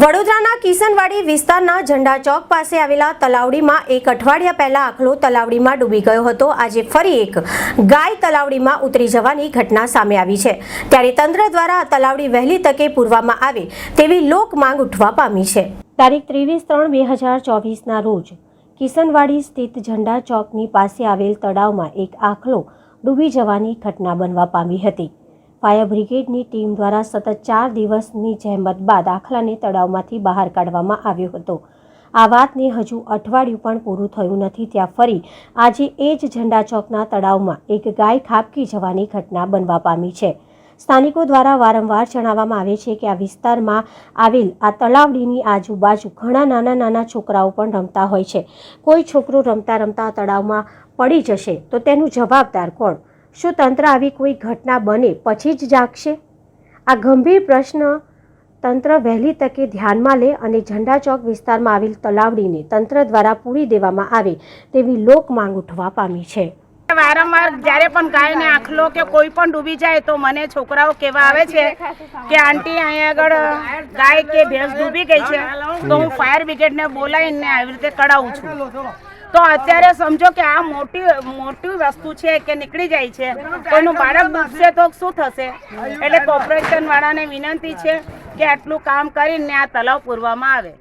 વડોદરાના કિસનવાડી વિસ્તારના ઝંડા ચોક પાસે આવેલા તલાવડીમાં એક અઠવાડિયા પહેલા આખલો તલાવડીમાં ડૂબી ગયો હતો. આજે ફરી એક ગાય તલાવડીમાં ઉતરી જવાની ઘટના સામે આવી છે. ત્યારે તંત્ર દ્વારા આ તલાવડી વહેલી તકે પૂરવામાં આવે તેવી લોક માંગ ઉઠવા પામી છે. તારીખ ત્રેવીસ ત્રણ બે હજાર ચોવીસના રોજ કિસનવાડી સ્થિત ઝંડા ચોકની પાસે આવેલ તળાવમાં એક આખલો ડૂબી જવાની ઘટના બનવા પામી હતી. ફાયર બ્રિગેડની ટીમ દ્વારા સતત ચાર દિવસની જહેમત બાદ આખલાને તળાવમાંથી બહાર કાઢવામાં આવ્યો હતો. આ વાતને હજુ અઠવાડિયું પણ પૂરું થયું નથી. ત્યાં ફરી આજે એ જ ઝંડા ચોકના તળાવમાં એક ગાય ખાબકી જવાની ઘટના બનવા પામી છે. સ્થાનિકો દ્વારા વારંવાર જણાવવામાં આવે છે કે આ વિસ્તારમાં આવેલ આ તળાવડીની આજુબાજુ ઘણા નાના નાના છોકરાઓ પણ રમતા હોય છે. કોઈ છોકરો રમતા રમતા તળાવમાં પડી જશે તો તેનું જવાબદાર કોણ? શું તંત્ર આવી કોઈ ઘટના બને પછી જ જાગશે? આ ગંભીર પ્રશ્ન તંત્ર વહેલી તકે ધ્યાનમાં લે અને ઝંડા ચોક વિસ્તારમાં આવેલ તલાવડીને તંત્ર દ્વારા પૂરી દેવામાં આવે તેવી લોક માંગ ઉઠવા પામી છે. વારંવાર જ્યારે પણ ગાયને આખલો કે કોઈ પણ ડૂબી જાય તો મને છોકરાઓ કેવા આવે છે કે, આંટી, અહીંયા આગળ ગાય કે ભેંસ ડૂબી ગઈ છે તો હું ફાયર બ્રિગેડને બોલાવીને આવી રીતે કઢાવું છું. તો અત્યારે સમજો કે આ મોટી મોટી વસ્તુ છે કે નીકળી જાય છે. કોઈનું બાળક ડૂબશે તો શું થશે? એટલે કોર્પોરેશન વાળાને વિનંતી છે કે આટલું કામ કરીને આ તલાવ પૂરવામાં આવે.